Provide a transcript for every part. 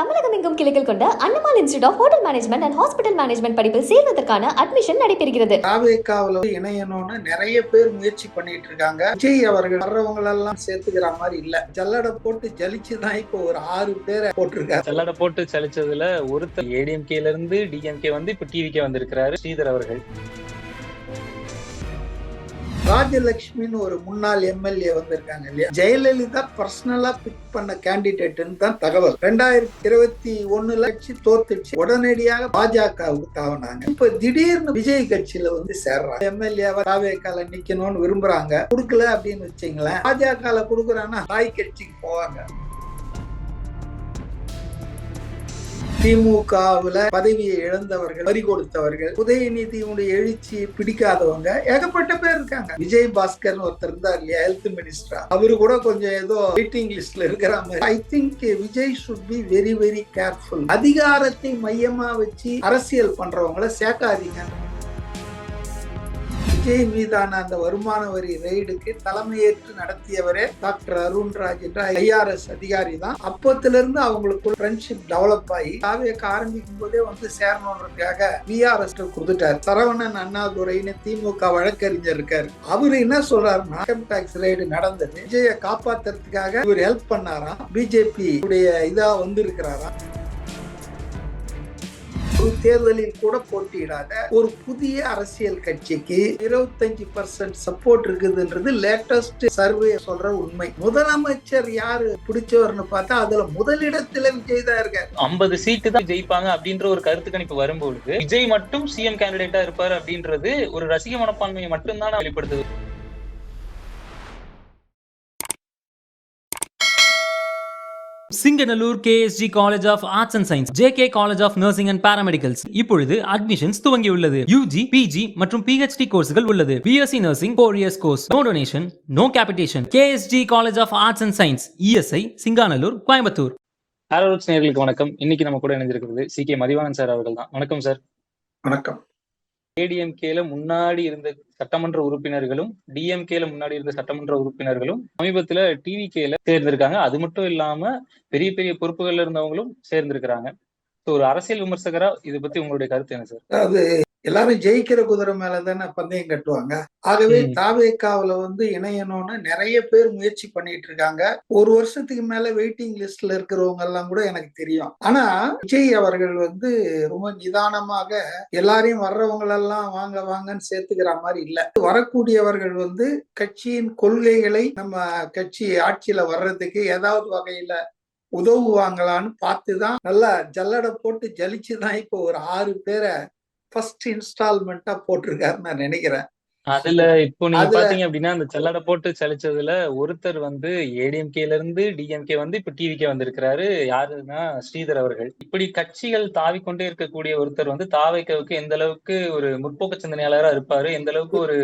தமிழகம் எங்கும் கிளைகள் கொண்ட அன்னமால் institute of hotel management and hospital management படிப்பில் சேர்வதற்கான அட்மிஷன் நடைபெறுகிறது. தாவேக்காவில் இணையணும்னு நிறைய பேர் முயற்சி பண்ணிட்டு இருக்காங்க. விஜய் அவர்கள் வர்றவங்களெல்லாம் சேர்த்துக்கிற மாதிரி இல்ல. ஜல்லடை போட்டு ஜலிச்சு தான் இப்போ ஒரு ஆறு பேரை போட்டிருக்காரு. சல்லடை போட்டு சலிச்சதுல ஒருத்தர் ஏடிஎம்கேல இருந்து டிஎம்கே வந்து இப்ப டிவிக்கே வந்திருக்கிறாரு ஸ்ரீதர் அவர்கள். ராஜலட்சுமின்னு ஒரு முன்னாள் எம்எல்ஏ வந்திருக்காங்க இல்லையா? ஜெயலலிதா பர்சனலா பிக் பண்ண கேண்டிடேட்னு தான் தகவல். ரெண்டாயிரத்தி இருபத்தி ஒண்ணுல கட்சி தோத்துச்சு உடனடியாக பாஜகவுக்கு தாவினாங்க. இப்ப திடீர்னு விஜய் கட்சியில வந்து சேர்றாங்க. எம்எல்ஏ தாவேக்கால நிக்கணும்னு விரும்புறாங்க. கொடுக்கல அப்படின்னு வச்சுங்களேன். பாஜக கொடுக்குறாங்கன்னா தாய் கட்சிக்கு போவாங்க. திமுகவுல பதவியை இழந்தவர்கள் வரி கொடுத்தவர்கள் உதயநிதியுடைய எழுச்சியை பிடிக்காதவங்க ஏகப்பட்ட பேர் இருக்காங்க. விஜய் பாஸ்கர் ஒருத்தர் இருந்தார் இல்லையா ஹெல்த் மினிஸ்டரா அவரு கூட கொஞ்சம் ஏதோ வெயிட்டிங் லிஸ்ட்ல இருக்கிற மாதிரி. I think Vijay should be very very careful அதிகாரத்தை மையமா வச்சு அரசியல் பண்றவங்கள சேர்க்காதீங்க விஜய் மீதான அந்த வருமான வரி ரெய்டுக்கு தலைமையேற்று நடத்தியவரே டாக்டர் அருண்ராஜ் என்ற ஐஆர்எஸ் அதிகாரி தான் அப்பத்துல இருந்து அவங்களுக்கு ஃப்ரெண்ட்ஷிப் டெவலப் ஆகி தாவியக்க ஆரம்பிக்கும் போதே வந்து சேரணுன்றதுக்காக விஆர்எஸ் கொடுத்துட்டார். சரவணன் அண்ணாதுரைன்னு திமுக வழக்கறிஞர் இருக்காரு. அவரு என்ன சொல்றாருன்னா இன்கம் டாக்ஸ் ரெய்டு நடந்தது. விஜய காப்பாத்துறதுக்காக இவர் ஹெல்ப் பண்ணாராம். பிஜேபி உடைய இதா வந்திருக்கிறாராம். தேர்தலில் கூட போட்டியிடாத ஒரு புதிய அரசியல் கட்சிக்கு இருபத்தஞ்சு பர்சன்ட் சப்போர்ட் இருக்குதுன்றது லேட்டஸ்ட் சர்வே சொல்ற உண்மை. முதலமைச்சர் யாரு? பிடிச்சவர்னு பார்த்தா அதுல முதலிடத்துல விஜய் தான் இருக்காரு. ஐம்பது சீட்டு தான் ஜெயிப்பாங்க அப்படின்ற ஒரு கருத்து கணிப்பு வரும்பொழுது விஜய் மட்டும் சிஎம் கேண்டிடேட்டா இருப்பாரு அப்படின்றது ஒரு ரசிக மனப்பான்மையை மட்டும்தான் வெளிப்படுத்துது. Singanallur KSG college of arts and science JK college of nursing and paramedicals இப்பொழுது அட்மிஷன்ஸ் துவங்கியுள்ளது. யூஜி பிஜி மற்றும் பிஹெச்டி கோர்ஸ்கள் உள்ளது. BSc nursing four years course no donation no capitation KSG college of arts and science ESI Singanallur Coimbatore ஆரோட்ஸ் நேர்களுக்கு வணக்கம் இன்னைக்கு நம்ம கூட இணைஞ்சிருக்கிறது சி கே மதிவானன் சார் அவர்கள் தான் வணக்கம் சார் வணக்கம். ஏடிஎம்கேல முன்னாடி இருந்த சட்டமன்ற உறுப்பினர்களும் டிஎம்கேல முன்னாடி இருந்த சட்டமன்ற உறுப்பினர்களும் சமீபத்துல டிவிகேல சேர்ந்திருக்காங்க. அது மட்டும் இல்லாம பெரிய பெரிய பொறுப்புகள்ல இருந்தவங்களும் சேர்ந்திருக்கிறாங்க. ஒரு அரசியல் விமர்சகரா இதை பத்தி உங்களுடைய கருத்து என்ன சார் அதாவது எல்லாரும் ஜெயிக்கிற குதிரை மேலதானே பந்தயம் கட்டுவாங்க. ஆகவே. தாவேக்காவுல வந்து இணையணும்னு நிறைய பேர் முயற்சி பண்ணிட்டு இருக்காங்க. ஒரு வருஷத்துக்கு மேல வெயிட்டிங் லிஸ்ட்ல இருக்கிறவங்க எல்லாம் கூட எனக்கு தெரியும். ஆனா விஜய் அவர்கள் வந்து ரொம்ப நிதானமாக எல்லாரையும் வர்றவங்களெல்லாம் வாங்க வாங்கன்னு சேர்த்துக்கிற மாதிரி இல்ல. வரக்கூடியவர்கள் வந்து கட்சியின் கொள்கைகளை நம்ம கட்சி ஆட்சியில வர்றதுக்கு ஏதாவது வகையில உதவுவாங்களான்னு பார்த்துதான் நல்லா ஜல்லடை போட்டு ஜலிச்சுதான் இப்போ ஒரு ஆறு பேரை ஃபர்ஸ்ட் இன்ஸ்டால்மெண்டா போட்டிருக்காருன்னு நான் நினைக்கிறேன். அதுல இப்போ நீங்க பாத்தீங்க அப்படின்னா அந்த செல்லடை போட்டு சலிச்சதுல ஒருத்தர் வந்து ஏடிஎம்கேல இருந்து டிஎம்கே வந்து இப்ப டிவிக்கே வந்திருக்கிறாரு. யாருன்னா ஸ்ரீதர் அவர்கள். இப்படி கட்சிகள் தாவிக்கொண்டே இருக்கக்கூடிய ஒருத்தர் வந்து தாவைக்கவுக்கு எந்த அளவுக்கு ஒரு முற்போக்கு சிந்தனையாளரா இருப்பாரு எந்த அளவுக்கு ஒரு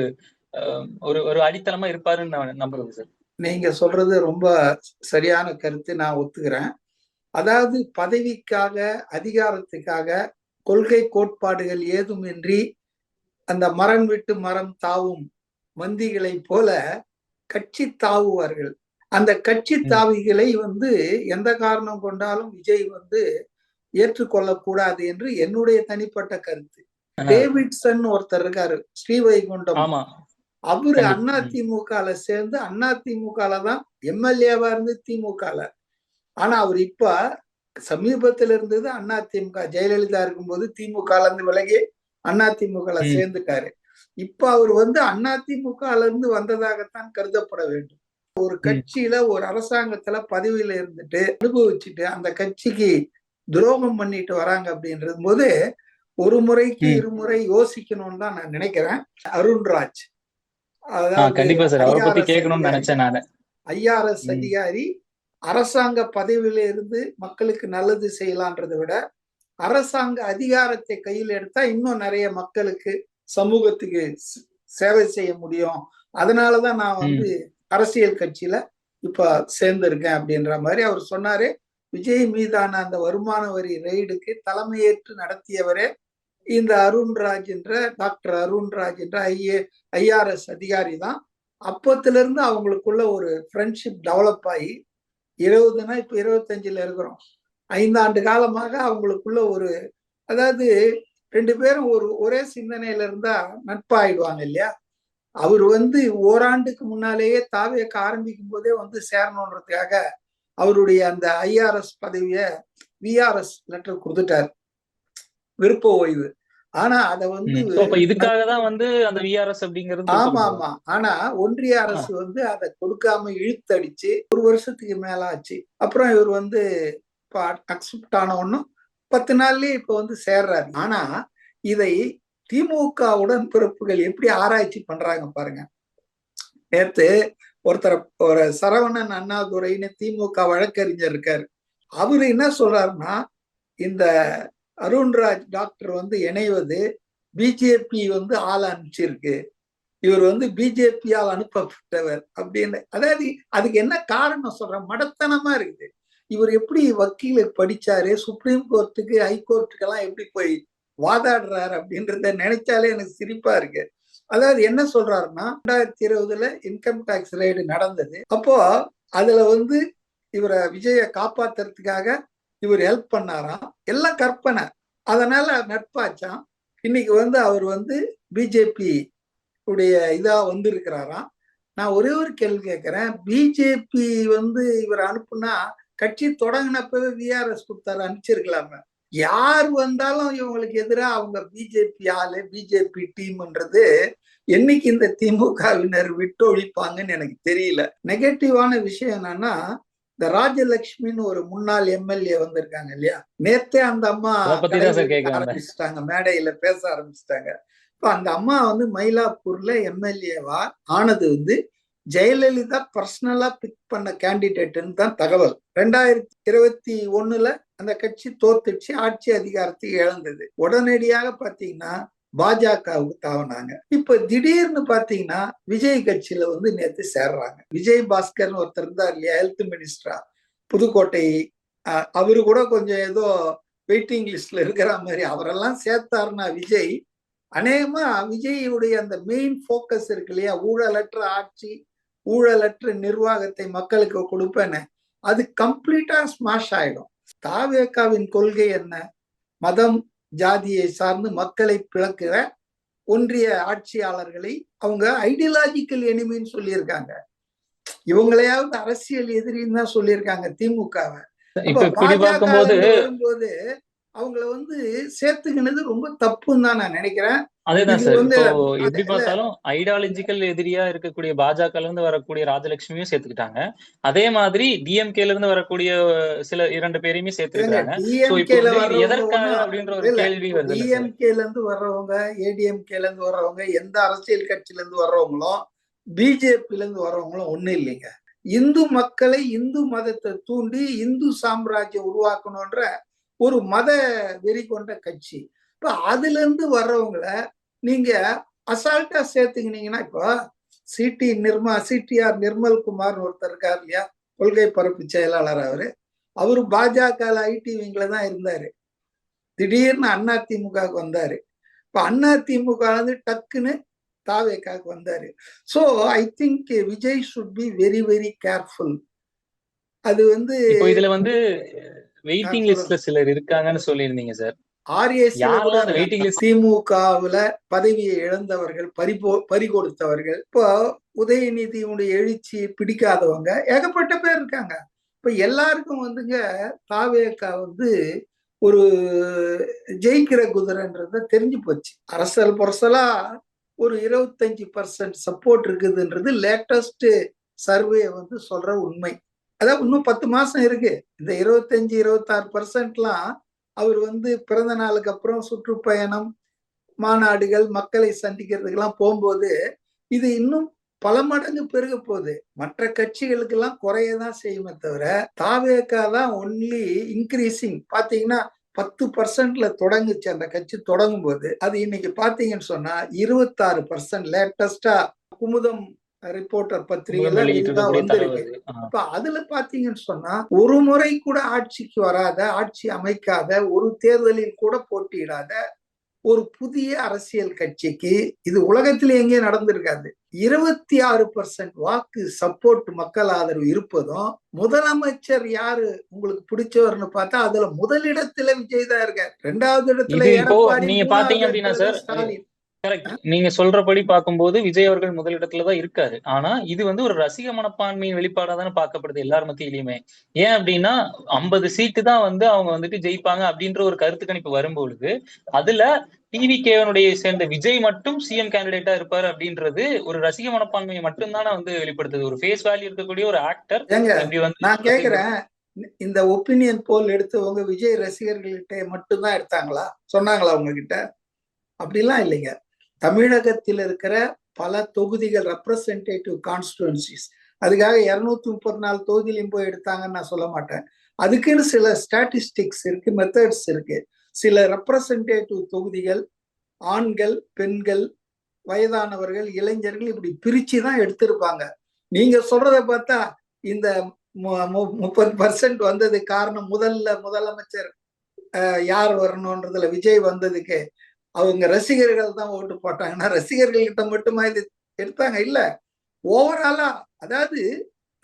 ஒரு ஒரு அடித்தளமா இருப்பாருன்னு நம்புறது சார். நீங்க சொல்றது ரொம்ப சரியான கருத்து நான் ஒத்துக்கிறேன். அதாவது பதவிக்காக அதிகாரத்துக்காக கொள்கை கோட்பாடுகள் ஏதுமின்றி அந்த மரம் விட்டு மரம் தாவும் மந்திகளைப் போல கட்சி தாவுவார்கள். அந்த கட்சி. தாவிகளை வந்து எந்த காரணம் கொண்டாலும் விஜய் வந்து ஏற்றுக்கொள்ளக்கூடாது என்று என்னுடைய தனிப்பட்ட கருத்து. டேவிட்சன் ஒருத்தர் இருக்காரு ஸ்ரீவைகுண்டம். அவரு. அண்ணா திமுகல சேர்ந்து அண்ணா திமுகல தான் எம்எல்ஏவா இருந்து திமுகல ஆனா அவர் இப்ப சமீபத்துல இருந்தது அண்ணா திமுக ஜெயலலிதா இருக்கும்போது திமுகல இருந்து விலகி அண்ணா திமுகல. சேர்ந்துட்டாரு இப்ப அவர் வந்து அண்ணா திமுகல இருந்து வந்ததாகத்தான் கருதப்பட வேண்டும் ஒரு கட்சியில ஒரு அரசாங்கத்துல பதவியில இருந்துட்டு அனுபவிச்சுட்டு அந்த கட்சிக்கு துரோகம் பண்ணிட்டு வராங்க அப்படின்றது போது ஒரு முறைக்கு. இருமுறை யோசிக்கணும்னு தான் நான் நினைக்கிறேன் அருண்ராஜ் கண்டிப்பா சார் அவரை பத்தி கேட்கணும்னு. நினைச்சேன் நானு ஐஆர்எஸ். அதிகாரி அரசாங்க பதவியில இருந்து மக்களுக்கு நல்லது செய்யலான்றதை விட அரசாங்க அதிகாரத்தை கையில் எடுத்தா இன்னும் நிறைய மக்களுக்கு சமூகத்துக்கு சேவை செய்ய முடியும் அதனாலதான் நான் வந்து அரசியல் கட்சியில இப்ப சேர்ந்திருக்கேன் அப்படின்ற மாதிரி அவர் சொன்னாரு விஜய் மீதான அந்த வருமான வரி ரெய்டுக்கு தலைமையேற்று நடத்தியவரே இந்த அருண்ராஜ் என்ற டாக்டர் அருண்ராஜ் என்ற ஐஏ ஐஆர்எஸ் அதிகாரி தான். அப்பத்துல இருந்து அவங்களுக்குள்ள ஒரு ஃப்ரெண்ட்ஷிப் டெவலப் ஆகி இருபதுனா இப்ப இருபத்தஞ்சுல இருக்கிறோம். ஐந்தாண்டு காலமாக அவங்களுக்குள்ள ஒரு அதாவது ரெண்டு பேரும் ஒரு ஒரே சிந்தனையில இருந்தா நட்பாயிடுவாங்க இல்லையா? அவர் வந்து ஓராண்டுக்கு முன்னாலேயே தாவியக்க ஆரம்பிக்கும் போதே வந்து சேரணுன்றதுக்காக அவருடைய அந்த ஐஆர்எஸ் பதவியை விஆர்எஸ் லெட்டர் கொடுத்துட்டார். விருப்ப ஓய்வு. ஆனா அத வந்து இதுக்காக தான் வந்து அந்த விஆர்எஸ் அப்படிங்கிறது ஆமா. ஆமா. ஆனா ஒன்றிய அரசு வந்து அதை கொடுக்காம இழுத்தடிச்சு ஒரு வருஷத்துக்கு மேல ஆச்சு. அப்புறம் இவர் வந்து இப்ப அக்செப்ட் ஆன ஒன்னும் பத்து நாள்லயே இப்ப வந்து சேர்றாரு. ஆனா இதை திமுக உடன்பிறப்புகள் எப்படி ஆராய்ச்சி பண்றாங்க பாருங்க. நேத்து ஒருத்தர் ஒரு சரவணன் அண்ணாதுரைன்னு திமுக வழக்கறிஞர் இருக்காரு. அவரு என்ன சொல்றாருன்னா இந்த அருண்ராஜ் டாக்டர் வந்து இணைவது பிஜேபி வந்து ஆள் அனுப்பிச்சிருக்கு. இவர் வந்து பிஜேபியால் அனுப்பப்பட்டவர் அப்படின்னு. அதாவது அதுக்கு என்ன காரணம் சொல்றேன்? மடத்தனமா இருக்குது. இவர் எப்படி வக்கீல படிச்சாரு? சுப்ரீம் கோர்ட்டுக்கு ஹைகோர்ட்டுக்கெல்லாம் எப்படி போய் வாதாடுறாரு அப்படின்றத நினைச்சாலே எனக்கு சிரிப்பா இருக்கு. அதாவது என்ன சொல்றாருன்னா ரெண்டாயிரத்தி இருபதுல இன்கம் டாக்ஸ் ரைடு நடந்தது. அப்போ அதுல வந்து இவரை விஜய காப்பாத்துறதுக்காக இவர் ஹெல்ப் பண்ணாராம். எல்லாம் கற்பனை. அதனால நட்பாச்சாம். இன்னைக்கு வந்து அவர் வந்து பிஜேபி உடைய இதா வந்திருக்கிறாராம். நான் ஒரே ஒரு கேள்வி கேட்கிறேன். பிஜேபி வந்து இவர் அனுப்புனா கட்சி தொடங்கினப்பவே விஆர்எஸ் கொடுத்தாரு. அனுப்பிச்சிருக்கலாமே. யார் வந்தாலும் இவங்களுக்கு எதிராக அவங்க பிஜேபி ஆளு பிஜேபி டீம்ன்றது என்னைக்கு இந்த திமுகவினர் விட்டு ஒழிப்பாங்கன்னு எனக்கு தெரியல. நெகட்டிவான விஷயம் என்னன்னா இந்த ராஜலட்சுமின்னு ஒரு முன்னாள் எம்எல்ஏ வந்திருக்காங்க இல்லையா? நேத்தே அந்த அம்மா. ஆரம்பிச்சிட்டாங்க மேடையில பேச ஆரம்பிச்சிட்டாங்க. இப்ப அந்த அம்மா வந்து மயிலாப்பூர்ல எம்எல்ஏவா ஆனது வந்து ஜெயலலிதா பர்சனலா பிக் பண்ண கேண்டிடேட்னு தான் தகவல். ரெண்டாயிரத்தி இருபத்தி ஒண்ணுல அந்த கட்சி தோத்துச்சு ஆட்சி அதிகாரத்தை இழந்தது. உடனடியாக பாத்தீங்கன்னா பாஜகவுக்கு தாவினாங்க இப்ப திடீர்னு பாத்தீங்கன்னா விஜய் கட்சியில வந்து நேத்து சேர்றாங்க. விஜய் பாஸ்கர்னு ஒருத்தர் இருந்தார் இல்லையா ஹெல்த் மினிஸ்டரா புதுக்கோட்டை அவரு கூட கொஞ்சம் ஏதோ வெயிட்டிங் லிஸ்ட்ல இருக்கிற மாதிரி அவரெல்லாம் சேர்த்தாருன்னா விஜய் அநேகமா விஜயுடைய அந்த மெயின் ஃபோக்கஸ் இருக்கு இல்லையா ஊழலற்ற ஆட்சி ஊழலற்ற நிர்வாகத்தை மக்களுக்கு கொடுப்பேன்னு அது கம்ப்ளீட்டா ஸ்மாஷ் ஆயிடும். தாவேக்காவின் கொள்கை என்ன? மதம் ஜாதியை சார்ந்து மக்களை பிளக்கிற ஒன்றிய ஆட்சியாளர்களை அவங்க ஐடியாலஜிக்கல் எனிமின்னு சொல்லியிருக்காங்க. இவங்களையாவது அரசியல் எதிரின்னு தான் சொல்லியிருக்காங்க திமுகவை. வரும்போது அவங்கள வந்து சேர்த்துக்கினது ரொம்ப தப்புன்னு தான் நான் நினைக்கிறேன். அதேதான் சார். எப்படி. பார்த்தாலும் ஐடியாலஜிக்கல் எதிரியா இருக்கக்கூடிய பாஜகல இருந்து வரக்கூடிய ராஜலட்சுமியும் சேர்த்துக்கிட்டாங்க. அதே மாதிரி டிஎம்கேல இருந்து வரக்கூடிய சில இரண்டு பேரையுமே சேர்த்துக்கிட்டாங்க எதற்காக அப்படின்ற ஒரு கேள்வி வருது? டிஎம்கேல இருந்து வர்றவங்க ஏடிஎம்கேல இருந்து வர்றவங்க எந்த அரசியல் கட்சியில இருந்து வர்றவங்களும் பிஜேபில இருந்து வர்றவங்களும் ஒண்ணு இல்லைங்க. இந்து மக்களை இந்து மதத்தை தூண்டி இந்து சாம்ராஜ்யம் உருவாக்கணும்ன்ற ஒரு மத வெறி கொண்ட கட்சி. இப்ப அதுல இருந்து வர்றவங்கள நீங்க அசால்ட்டா சேர்த்துக்கினீங்கன்னா இப்போ சிடி நிர்மா சிடிஆர் நிர்மல் குமார்னு ஒருத்தர் இருக்கார் இல்லையா? கொள்கை பரப்பு செயலாளர் அவரு. அவரு பாஜக ஐடி விங்ல தான் இருந்தாரு. திடீர்னு அண்ணா திமுகவுக்கு வந்தாரு. இப்ப அண்ணா திமுக வந்து டக்குன்னு தாவேக்காவுக்கு வந்தாரு. So I think Vijay should be very very careful அது வந்து இதுல வந்து வெயிட்டிங் லிஸ்ட்ல சிலர் இருக்காங்கன்னு சொல்லியிருந்தீங்க சார் திமுகவுல பதவியை இழந்தவர்கள் பறிபோ பறி கொடுத்தவர்கள் இப்போ உதயநிதியுடைய எழுச்சியை பிடிக்காதவங்க ஏகப்பட்ட பேர் இருக்காங்க. இப்ப எல்லாருக்கும் வந்துங்க தாவேக்கா வந்து ஒரு ஜெயிக்கிற குதிரைன்றத தெரிஞ்சு போச்சு. அரசல் புரசலா ஒரு இருபத்தஞ்சு பர்சன்ட் சப்போர்ட் இருக்குதுன்றது லேட்டஸ்ட் சர்வே வந்து சொல்ற உண்மை. அதாவது இன்னும் பத்து மாசம் இருக்கு. இந்த இருபத்தஞ்சு இருபத்தாறு பர்சன்ட்லாம் அவர் வந்து பிறந்த நாளுக்கு அப்புறம் சுற்றுப்பயணம் மாநாடுகள் மக்களை சந்திக்கிறதுக்கெல்லாம் போகும்போது இது இன்னும் பல மடங்கு பெருக போகுது. மற்ற கட்சிகளுக்கெல்லாம் குறையதான் செய்யுமே தவிர தாவேக்கா தான் ஒன்லி இன்க்ரீசிங் பாத்தீங்கன்னா பத்து பர்சன்ட்ல தொடங்குச்சு. அந்த கட்சி தொடங்கும் போது அது இன்னைக்கு பாத்தீங்கன்னு சொன்னா இருபத்தாறு பர்சன்ட் லேட்டஸ்டா குமுதம் ரிப்போர்ட்டர் பத்திரிகையில இதுதான் வந்திருக்கு. அப்ப அதுல பாத்தீங்கன்னு சொன்னா ஒரு முறை கூட ஆட்சிக்கு வராத ஆட்சி அமைக்காத ஒரு தேர்தலில் கூட போட்டியிடாத ஒரு புதிய அரசியல் கட்சிக்கு இது உலகத்துல எங்கேயும் நடந்திருக்காது. இருபத்தி ஆறு பர்சன்ட் வாக்கு சப்போர்ட் மக்கள் ஆதரவு இருப்பதும் முதலமைச்சர் யாரு உங்களுக்கு பிடிச்சவர்னு பார்த்தா அதுல முதலிடத்துல விஜய் தான் இருக்கார். ரெண்டாவது இடத்துல எடப்பாடி நீங்க மூணாவது பாத்தீங்க அப்படின்னா இடத்துல சார், ஸ்டாலின். கரெக்ட் நீங்க சொல்றபடி பார்க்கும்போது விஜய் அவர்கள் முதலிடத்துல தான் இருக்காரு. ஆனா இது வந்து ஒரு ரசிக மனப்பான்மையின் வெளிப்பாடா தானே பார்க்கப்படுது எல்லார் மத்தியிலுமே ஏன் அப்படின்னா ஐம்பது சீட்டு தான் வந்து அவங்க வந்துட்டு ஜெயிப்பாங்க அப்படின்ற ஒரு கருத்து கணிப்பு வரும்பொழுது அதுல டிவி கேவனுடைய சேர்ந்த விஜய் மட்டும் சிஎம் கேண்டிடேட்டா இருப்பாரு அப்படின்றது ஒரு ரசிக மனப்பான்மையை மட்டும் தானே வந்து வெளிப்படுத்துது. ஒரு ஃபேஸ் வேல்யூ இருக்கக்கூடிய ஒரு ஆக்டர் இப்படி வந்து நான் கேக்குறேன். இந்த ஒப்பீனியன் போல் எடுத்தவங்க விஜய் ரசிகர்கள்கிட்ட மட்டும்தான் எடுத்தாங்களா? சொன்னாங்களா உங்ககிட்ட? அப்படிலாம் இல்லைங்க. தமிழகத்தில் இருக்கிற பல தொகுதிகள் ரெப்ரசன்டேட்டிவ் கான்ஸ்டுவன்சிஸ் அதுக்காக இருநூத்தி முப்பத்தி நாலு தொகுதியிலையும் போய் எடுத்தாங்கன்னு நான் சொல்ல மாட்டேன். அதுக்குன்னு சில ஸ்டாட்டிஸ்டிக்ஸ் இருக்கு மெத்தட்ஸ் இருக்கு. சில ரெப்ரசன்டேட்டிவ் தொகுதிகள் ஆண்கள் பெண்கள் வயதானவர்கள் இளைஞர்கள் இப்படி பிரிச்சு தான் எடுத்திருப்பாங்க. நீங்க சொல்றத பார்த்தா இந்த முப்பது பர்சன்ட் வந்தது காரணம் முதல்ல முதலமைச்சர் யார் வரணும்ன்றதுல விஜய் வந்ததுக்கு அவங்க ரசிகர்கள் தான் ஓட்டு போட்டாங்கன்னா ரசிகர்கள் கிட்ட மட்டுமா இது எடுத்தாங்க? இல்ல. ஓவராலா அதாவது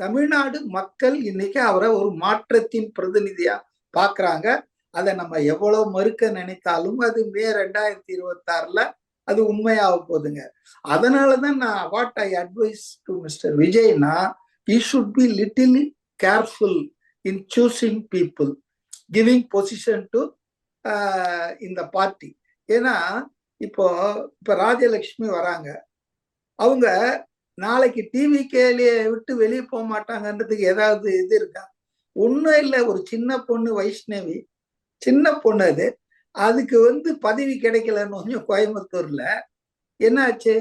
தமிழ்நாடு மக்கள் இன்னைக்கு அவரை ஒரு மாற்றத்தின் பிரதிநிதியா பாக்குறாங்க. அதை நம்ம எவ்வளவு மறுக்க நினைத்தாலும் அது மே ரெண்டாயிரத்தி இருபத்தி ஆறுல அது உண்மையாக போகுதுங்க அதனாலதான் நான் what I advise to mister விஜய்னா he should be little careful in choosing people giving position to இந்த பார்ட்டி ஏன்னா இப்போ இப்ப ராஜலட்சுமி வராங்க. அவங்க நாளைக்கு டிவி கேலிய விட்டு வெளியே போக மாட்டாங்கன்றதுக்கு ஏதாவது இது இருக்கா? ஒன்றும் இல்லை. ஒரு சின்ன பொண்ணு வைஷ்ணவி சின்ன பொண்ணு அது. அதுக்கு வந்து பதவி கிடைக்கலன்னு கொஞ்சம் கோயம்புத்தூர்ல என்னாச்சு?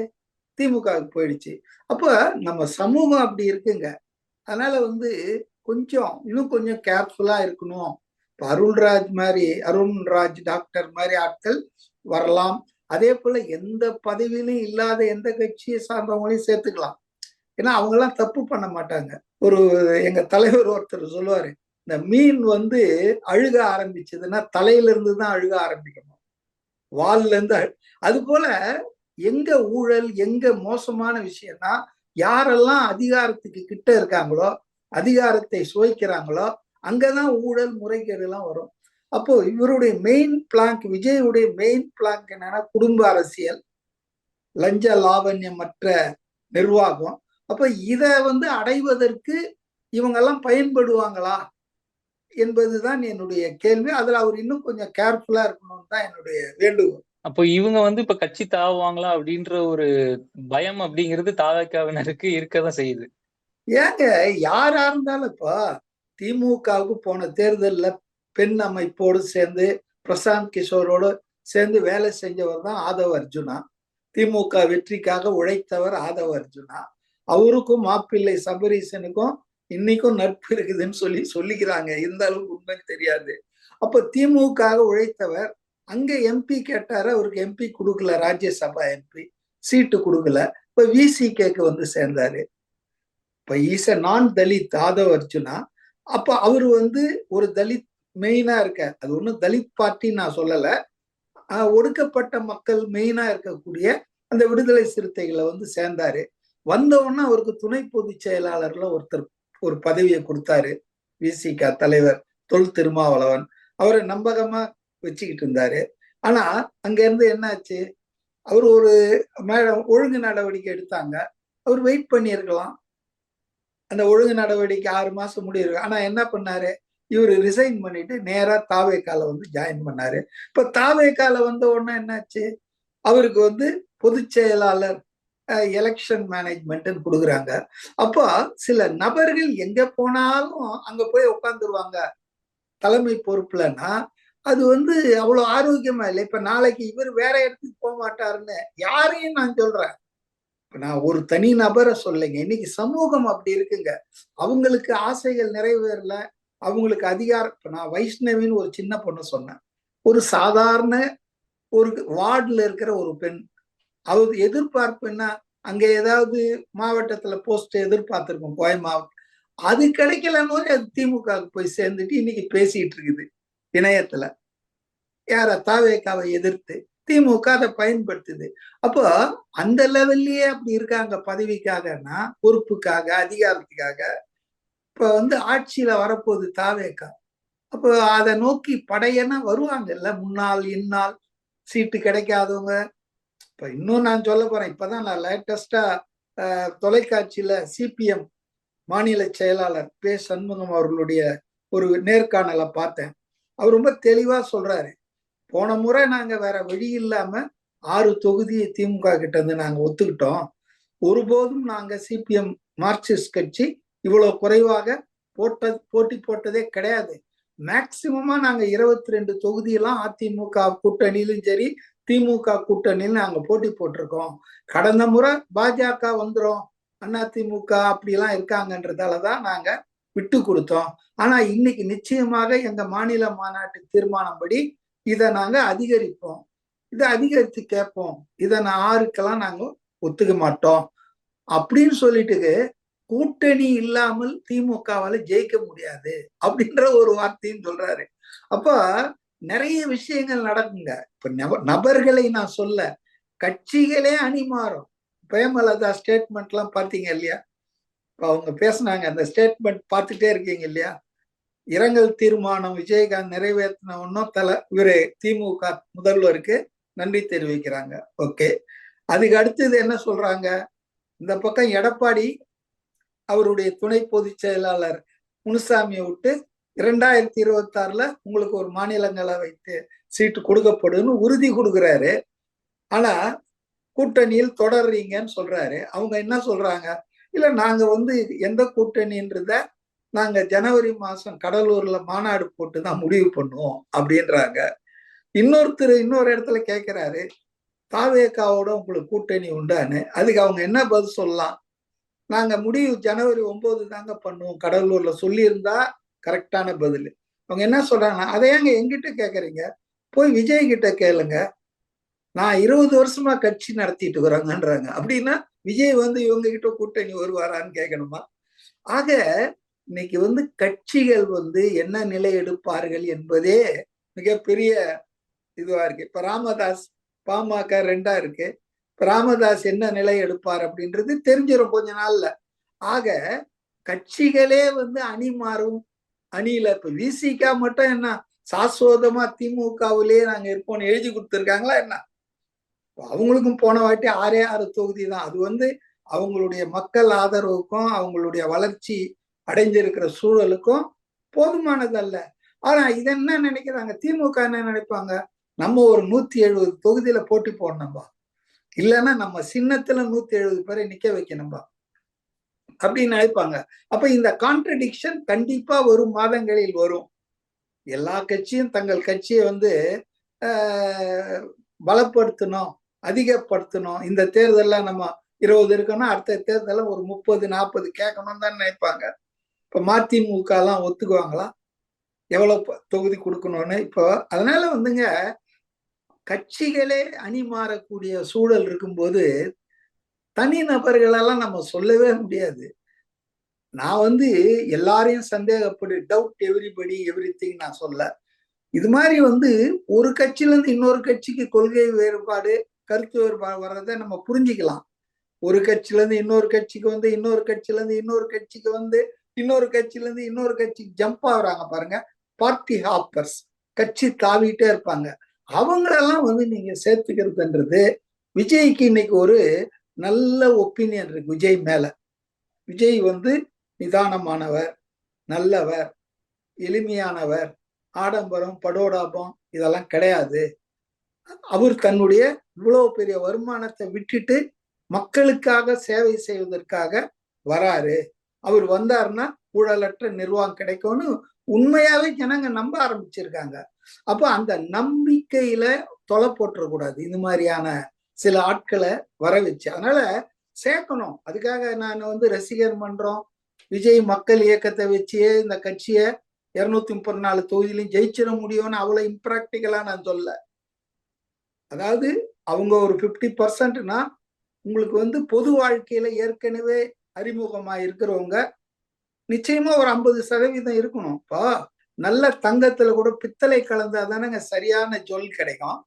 திமுகவுக்கு போயிடுச்சு. அப்போ நம்ம சமூகம் அப்படி இருக்குங்க. அதனால வந்து கொஞ்சம் இன்னும் கொஞ்சம் கேர்ஃபுல்லா இருக்கணும். இப்போ அருள்ராஜ் மாதிரி அருண்ராஜ் டாக்டர் மாதிரி ஆட்கள் வரலாம். அதே போல எந்த பதவியிலும் இல்லாத எந்த கட்சியை சார்ந்தவங்களையும் சேர்த்துக்கலாம். ஏன்னா அவங்கெல்லாம் தப்பு பண்ண மாட்டாங்க. ஒரு எங்க தலைவர் ஒருத்தர் சொல்லுவாரு இந்த மீன் வந்து அழுக ஆரம்பிச்சதுன்னா தலையில இருந்து தான் அழுக ஆரம்பிக்கணும். வால்ல இருந்து அழு- அது போல எங்க ஊழல் எங்க மோசமான விஷயம்னா யாரெல்லாம் அதிகாரத்துக்கு கிட்ட இருக்காங்களோ அதிகாரத்தை சுவைக்கிறாங்களோ அங்கதான் ஊழல் முறைகேடு எல்லாம் வரும். அப்போ இவருடைய மெயின் பிளாங்க் விஜயுடைய மெயின் பிளாங்க் என்னன்னா குடும்ப அரசியல் லஞ்ச லாவண்யமற்ற நிர்வாகம். அப்ப இத வந்து அடைவதற்கு இவங்கெல்லாம் பயன்படுவாங்களா என்பதுதான் என்னுடைய கேள்வி. அதுல அவர் இன்னும் கொஞ்சம் கேர்ஃபுல்லா இருக்கணும்னு தான் என்னுடைய வேண்டுகோள். அப்போ இவங்க வந்து இப்ப கட்சி தாவுவாங்களா அப்படின்ற ஒரு பயம் அப்படிங்கிறது தாவக்காவினருக்கு இருக்கதான் செய்யுது. ஏங்க யாரா இருந்தாலும் இப்போ திமுகவுக்கு போன தேர்தல்ல பெண் அமைப்போடு சேர்ந்து பிரசாந்த் கிஷோரோடு சேர்ந்து வேலை செஞ்சவர் தான் ஆதவ அர்ஜுனா. திமுக வெற்றிக்காக உழைத்தவர் ஆதவ அர்ஜுனா. அவருக்கும் மாப்பிள்ளை சபரீசனுக்கும் இன்னைக்கும் நட்பு இருக்குதுன்னு சொல்லி சொல்லிக்கிறாங்க. இந்த அளவுக்கு உண்மை தெரியாது. அப்ப திமுக உழைத்தவர் அங்க எம்பி கேட்டாரு அவருக்கு எம்பி கொடுக்கல ராஜ்யசபா எம்பி சீட்டு கொடுக்கல. இப்ப விசிகேக்கு வந்து சேர்ந்தாரு. இப்ப ஈச நான் தலித் ஆதவ் அர்ஜுனா. அப்ப அவர் வந்து ஒரு தலித் மெயினா இருக்க. அது ஒண்ணும் தலித் பார்ட்டின்னு நான் சொல்லல. ஆஹ் ஒடுக்கப்பட்ட மக்கள் மெயினா இருக்கக்கூடிய அந்த விடுதலை சிறுத்தைகளை வந்து சேர்ந்தாரு. வந்த உடனே அவருக்கு துணை பொதுச் செயலாளர்ல ஒருத்தர் ஒரு பதவியை கொடுத்தாரு. விசிக தலைவர் தொல் திருமாவளவன். அவரை நம்பகமா வச்சுக்கிட்டு இருந்தாரு. ஆனா அங்க இருந்து என்னாச்சு? அவர் ஒரு மேடம் ஒழுங்கு நடவடிக்கை எடுத்தாங்க. அவர் வெயிட் பண்ணியிருக்கலாம். அந்த ஒழுங்கு நடவடிக்கை ஆறு மாசம் முடியிருக்கு ஆனா என்ன பண்ணாரு? இவர் ரிசைன் பண்ணிட்டு நேரா தாவேக்கால வந்து ஜாயின் பண்ணாரு. இப்ப தாவேக்கால வந்த உடனே என்னாச்சு? அவருக்கு வந்து பொதுச் செயலாளர் எலெக்ஷன் மேனேஜ்மெண்ட்னு கொடுக்குறாங்க. அப்போ சில நபர்கள் எங்க போனாலும் அங்க போய் உட்காந்துருவாங்க தலைமை பொறுப்புலன்னா அது வந்து அவ்வளோ ஆரோக்கியமா இல்லை. இப்ப நாளைக்கு இவர் வேற இடத்துக்கு போக மாட்டாருன்னு யாரையும் நான் சொல்றேன். இப்ப நான் ஒரு தனி நபரை சொல்லுங்க. இன்னைக்கு சமூகம் அப்படி இருக்குங்க. அவங்களுக்கு ஆசைகள் நிறைவேறல. அவங்களுக்கு அதிகாரம் இப்போ நான் வைஷ்ணவின்னு ஒரு சின்ன பொண்ணு சொன்னேன். ஒரு சாதாரண ஒரு வார்டுல இருக்கிற ஒரு பெண். அவர் எதிர்பார்ப்பு என்ன? அங்க ஏதாவது மாவட்டத்துல போஸ்ட் எதிர்பார்த்திருக்கோம் கோயமாவட்டம் அது கிடைக்கலன்னு அது திமுகவுக்கு போய் சேர்ந்துட்டு இன்னைக்கு பேசிட்டு இருக்குது இணையத்துல. யார? தாவேக்காவை எதிர்த்து திமுக அதை பயன்படுத்துது. அப்போ அந்த லெவல்லயே அப்படி இருக்காங்க பதவிக்காகனா பொறுப்புக்காக அதிகாரத்துக்காக. இப்ப வந்து ஆட்சியில வரப்போகுது தாவேக்கா. அப்போ அதை நோக்கி படையனா வருவாங்கல்ல முன்னாள் இந்நாள் சீட்டு கிடைக்காதவங்க. இப்ப இன்னும் நான் சொல்ல போறேன் இப்பதான் நான் லேட்டஸ்டா தொலைக்காட்சியில சிபிஎம் மாநில செயலாளர் பே சண்முகம் அவர்களுடைய ஒரு நேர்காணலை பார்த்தேன். அவர் ரொம்ப தெளிவா சொல்றாரு. போன முறை நாங்க வேற வழி இல்லாம ஆறு தொகுதியை திமுக கிட்ட இருந்து நாங்க ஒத்துக்கிட்டோம். ஒருபோதும் நாங்க சிபிஎம் மார்க்சிஸ்ட் கட்சி இவ்வளவு குறைவாக போட்ட போட்டி போட்டதே கிடையாது. மேக்சிமமா நாங்க இருபத்தி ரெண்டு தொகுதியெல்லாம் அதிமுக கூட்டணியிலும் சரி திமுக கூட்டணியில் நாங்க போட்டி போட்டிருக்கோம். கடந்த முறை பாஜக வந்துரும். அதிமுக அப்படிலாம் இருக்காங்கன்றதாலதான் நாங்க விட்டு கொடுத்தோம். ஆனா இன்னைக்கு நிச்சயமாக எங்க மாநில மாநாட்டு தீர்மானப்படி இதை நாங்க அதிகரிப்போம். இதை அதிகரித்து கேட்போம். இதை நான் ஆறுக்கெல்லாம் நாங்க ஒத்துக்க மாட்டோம். அப்படின்னு சொல்லிட்டு கூட்டணி இல்லாமல் திமுகவால ஜெயிக்க முடியாது அப்படின்ற ஒரு வார்த்தையும் சொல்றாரு. அப்ப நிறைய விஷயங்கள் நடக்குங்க. இப்ப நப- நபர்களை நான் சொல்ல கட்சிகளே அணி மாறும் பிரேமலதா ஸ்டேட்மெண்ட் எல்லாம் பார்த்தீங்க இல்லையா? இப்ப அவங்க பேசுனாங்க அந்த ஸ்டேட்மெண்ட் பார்த்துட்டே இருக்கீங்க இல்லையா? இரங்கல் தீர்மானம் விஜயகாந்த் நிறைவேற்றின ஒன்னும் தலை இவரு திமுக முதல்வருக்கு நன்றி தெரிவிக்கிறாங்க. ஓகே. அதுக்கு அடுத்தது என்ன சொல்றாங்க? இந்த பக்கம் எடப்பாடி அவருடைய துணை பொதுச் செயலாளர் முனுசாமியை விட்டு இரண்டாயிரத்தி இருபத்தி ஆறுல உங்களுக்கு ஒரு மாநிலங்களவை வைத்து சீட்டு கொடுக்கப்படும்னு உறுதி கொடுக்குறாரு. ஆனா கூட்டணியில் தொடர்றீங்கன்னு சொல்றாரு. அவங்க என்ன சொல்றாங்க? இல்ல நாங்க வந்து எந்த கூட்டணின்றத நாங்க ஜனவரி மாசம் கடலூர்ல மாநாடு போட்டு தான் முடிவு பண்ணுவோம் அப்படின்றாங்க. இன்னொருத்தர் இன்னொரு இடத்துல கேட்கிறாரு தாவேக்காவோட உங்களுக்கு கூட்டணி உண்டான்னு. அதுக்கு அவங்க என்ன பதில் சொல்லலாம்? நாங்க முடிவு ஜனவரி ஒன்பது தாங்க பண்ணுவோம் கடலூர்ல சொல்லியிருந்தா கரெக்டான பதில். அவங்க என்ன சொல்றாங்கன்னா அதை ஏங்க எங்கிட்ட கேக்குறீங்க? போய் விஜய் கிட்ட கேளுங்க. நான் இருபது வருஷமா கட்சி நடத்திட்டு வராங்கன்றாங்க அப்படின்னா விஜய் வந்து இவங்க கிட்ட கூட்டணி வருவாரான்னு கேட்கணுமா ஆக இன்னைக்கு வந்து கட்சிகள் வந்து என்ன நிலை எடுப்பார்கள் என்பதே மிகப்பெரிய இதுவா இருக்கு. இப்ப ராமதாஸ் பாமக ரெண்டா இருக்கு. ராமதாஸ் என்ன நிலை எடுப்பார் அப்படின்றது தெரிஞ்சிடும் கொஞ்ச நாள்ல. ஆக கட்சிகளே வந்து அணி மாறும். அணியில இப்ப விசிகா மட்டும் என்ன சாஸ்வதமா திமுகவிலேயே நாங்க இருப்போம்னு எழுதி கொடுத்துருக்காங்களா என்ன? அவங்களுக்கும் போன வாட்டி ஆறே ஆறு தொகுதி தான். அது வந்து அவங்களுடைய மக்கள் ஆதரவுக்கும் அவங்களுடைய வளர்ச்சி அடைஞ்சிருக்கிற சூழலுக்கும் போதுமானதல்ல. ஆனா இது என்ன நினைக்கிறாங்க? திமுக என்ன நினைப்பாங்க? நம்ம ஒரு நூத்தி எழுபது தொகுதியில போட்டி போடணும்பா. இல்லைன்னா நம்ம சின்னத்துல நூத்தி எழுபது பேரை நிக்க வைக்கணும்பா. அப்படின்னு நினைப்பாங்க. அப்ப இந்த கான்ட்ரடிக்ஷன் கண்டிப்பா வரும் மாதங்களில் வரும். எல்லா கட்சியும் தங்கள் கட்சியை வந்து ஆஹ், பலப்படுத்தணும் அதிகப்படுத்தணும். இந்த தேர்தல்ல நம்ம இருபது இருக்கணும் அடுத்த தேர்தல்ல ஒரு முப்பது நாற்பது கேட்கணும் தான் நினைப்பாங்க. இப்ப மதிமுக எல்லாம் ஒத்துக்குவாங்களா? எவ்வளவு தொகுதி கொடுக்கணும்னு. இப்போ அதனால வந்துங்க கட்சிகளே அணி மாறக்கூடிய சூழல் இருக்கும்போது தனி நபர்களெல்லாம் நம்ம சொல்லவே முடியாது. நான் வந்து எல்லாரையும் சந்தேகப்படு டவுட் எவ்ரிபடி எவ்ரி நான் சொல்ல. இது மாதிரி வந்து ஒரு கட்சியிலேருந்து இன்னொரு கட்சிக்கு கொள்கை வேறுபாடு கருத்து வேறுபாடு வர்றதை நம்ம புரிஞ்சுக்கலாம். ஒரு கட்சியிலேருந்து இன்னொரு கட்சிக்கு வந்து இன்னொரு கட்சியில இருந்து இன்னொரு கட்சிக்கு வந்து இன்னொரு கட்சியிலேருந்து இன்னொரு கட்சிக்கு ஜம்ப் ஆகுறாங்க பாருங்க. பார்ட்டி ஹாப்பர்ஸ் கட்சி தாவிட்டே இருப்பாங்க. அவங்களெல்லாம் வந்து நீங்க சேர்த்துக்கிறதுன்றது விஜய்க்கு இன்னைக்கு ஒரு நல்ல ஒப்பீனியன் இருக்கு விஜய் மேல. விஜய் வந்து நிதானமானவர் நல்லவர் எளிமையானவர் ஆடம்பரம் படோடாபம் இதெல்லாம் கிடையாது. அவர் தன்னுடைய இவ்வளவு பெரிய வருமானத்தை விட்டுட்டு மக்களுக்காக சேவை செய்வதற்காக வராரு. அவர் வந்தாருன்னா ஊழலற்ற நிர்வாகம் கிடைக்கும்னு உண்மையாவே ஜனங்க நம்ப ஆரம்பிச்சிருக்காங்க. அப்போ அந்த நம்பிக்கையில தொலை போட்டுறக்கூடாது இந்த மாதிரியான சில ஆட்களை வர வச்சு அதனால சேர்க்கணும். அதுக்காக நான் வந்து ரசிகர் மன்றம் விஜய் மக்கள் இயக்கத்தை வச்சே இந்த கட்சியை இருநூத்தி முப்பத்தி நாலு தொகுதியிலையும் ஜெயிச்சிட முடியும்னு அவ்வளவு இம்ப்ராக்டிக்கலா நான் சொல்ல. அதாவது அவங்க ஒரு பிப்டி பர்சன்ட்னா உங்களுக்கு வந்து பொது வாழ்க்கையில ஏற்கனவே அறிமுகமா இருக்கிறவங்க நிச்சயமா ஒரு ஐம்பது சதவீதம் இருக்கணும். இப்போ நல்ல தங்கத்துல கூட பித்தளை கலந்தா தானேங்க சரியான ஜொல் கிடைக்கும்.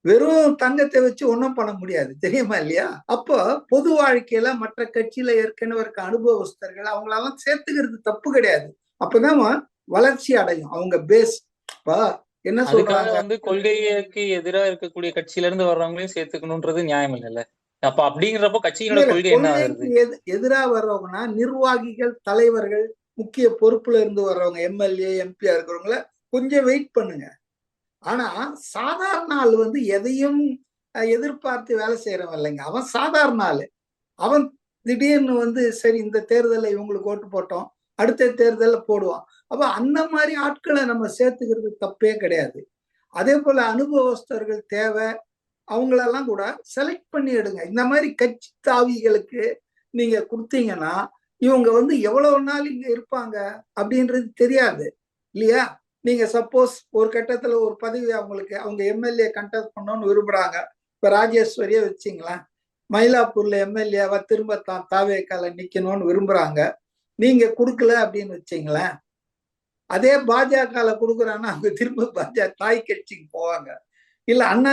வெறும் தங்கத்தை வச்சு ஒண்ணும் பண்ண முடியாது தெரியுமா இல்லையா? அப்போ பொது வாழ்க்கையில மற்ற கட்சியில ஏற்கனவே இருக்க அனுபவஸ்தர்கள் அவங்களெல்லாம் சேர்த்துக்கிறது தப்பு கிடையாது. அப்பதான் வளர்ச்சி அடையும் அவங்க பேஸ் என்ன சொல்றாங்க? வந்து கொள்கைக்கு எதிரா இருக்கக்கூடிய கட்சியில இருந்து வர்றவங்களையும் சேர்த்துக்கணும்ன்றது நியாயம் இல்லைல்ல. அப்ப அப்படிங்கிறப்போ இல்ல, கொள்கை என்ன ஆகுறது? கொள்கைக்கு எது- எதிரா வர்றவங்கன்னா நிர்வாகிகள் தலைவர்கள் முக்கிய பொறுப்புல இருந்து வர்றவங்க எம்எல்ஏ எம்பியா இருக்கிறவங்கள கொஞ்சம் வெயிட் பண்ணுங்க. ஆனா சாதாரண ஆள் வந்து எதையும் எதிர்பார்த்து வேலை செய்யறவன் இல்லைங்க. அவன் சாதாரண ஆள். அவன் திடீர்னு வந்து சரி இந்த தேர்தலில் இவங்களுக்கு ஓட்டு போட்டோம் அடுத்த தேர்தலில் போடுவான். அப்ப அந்த மாதிரி ஆட்களை நம்ம சேர்த்துக்கிறது தப்பே கிடையாது. அதே போல அனுபவஸ்தர்கள் தேவை. அவங்களெல்லாம் கூட செலக்ட் பண்ணி எடுங்க. இந்த மாதிரி கட்சி தாவிகளுக்கு நீங்க கொடுத்தீங்கன்னா இவங்க வந்து எவ்வளவு நாள் இங்க இருப்பாங்க அப்படின்றது தெரியாது இல்லையா? நீங்க சப்போஸ் ஒரு கட்டத்துல ஒரு பதவி அவங்களுக்கு அவங்க எம்எல்ஏ கண்டெஸ்ட் பண்ணணும்னு விரும்புறாங்க. இப்ப ராஜேஸ்வரியை வச்சிங்களேன். மயிலாப்பூர்ல எம்எல்ஏவா திரும்ப தான் தாவேக்கால நிக்கணும்னு விரும்புறாங்க. நீங்க கொடுக்கல அப்படின்னு வச்சீங்களேன். அதே பாஜகல கொடுக்குறான்னா அவங்க திரும்ப பாஜக தாய் கட்சிக்கு போவாங்க. இல்ல அண்ணா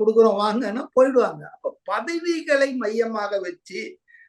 கொடுக்குறோம் வாங்கன்னா போயிடுவாங்க. அப்ப பதவிகளை மையமாக வச்சு